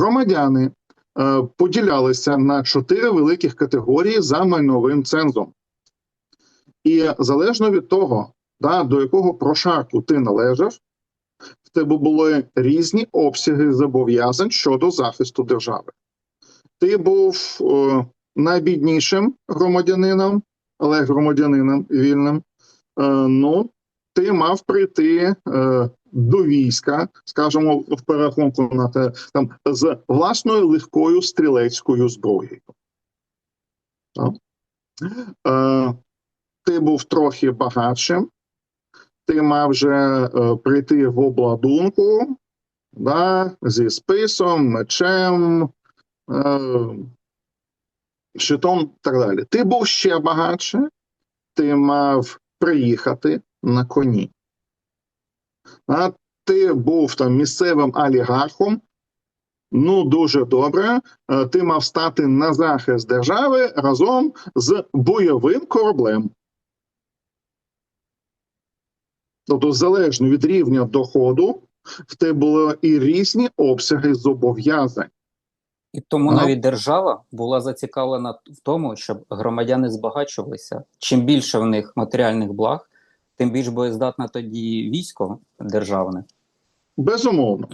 громадяни е, поділялися на чотири великих категорії за майновим цензом. І залежно від того, да, до якого прошарку ти належав, в тебе були різні обсяги зобов'язань щодо захисту держави. Ти був е, найбіднішим громадянином, але громадянином вільним. Е, ну, ти мав прийти е, до війська, скажімо, в перерахунку на те, там з власною легкою стрілецькою зброєю. Е, ти був трохи багатшим, ти мав вже е, прийти в обладунку да, зі списом, мечем, е, щитом і так далі. Ти був ще багатше, ти мав приїхати на коні. А ти був там місцевим олігархом. Ну, дуже добре. Е, Ти мав стати на захист держави разом з бойовим кораблем. Тобто, залежно від рівня доходу, в тебе були і різні обсяги зобов'язань. І тому навіть держава була зацікавлена в тому, щоб громадяни збагачувалися. Чим більше в них матеріальних благ, тим більш боєздатна тоді військо державне. Безумовно.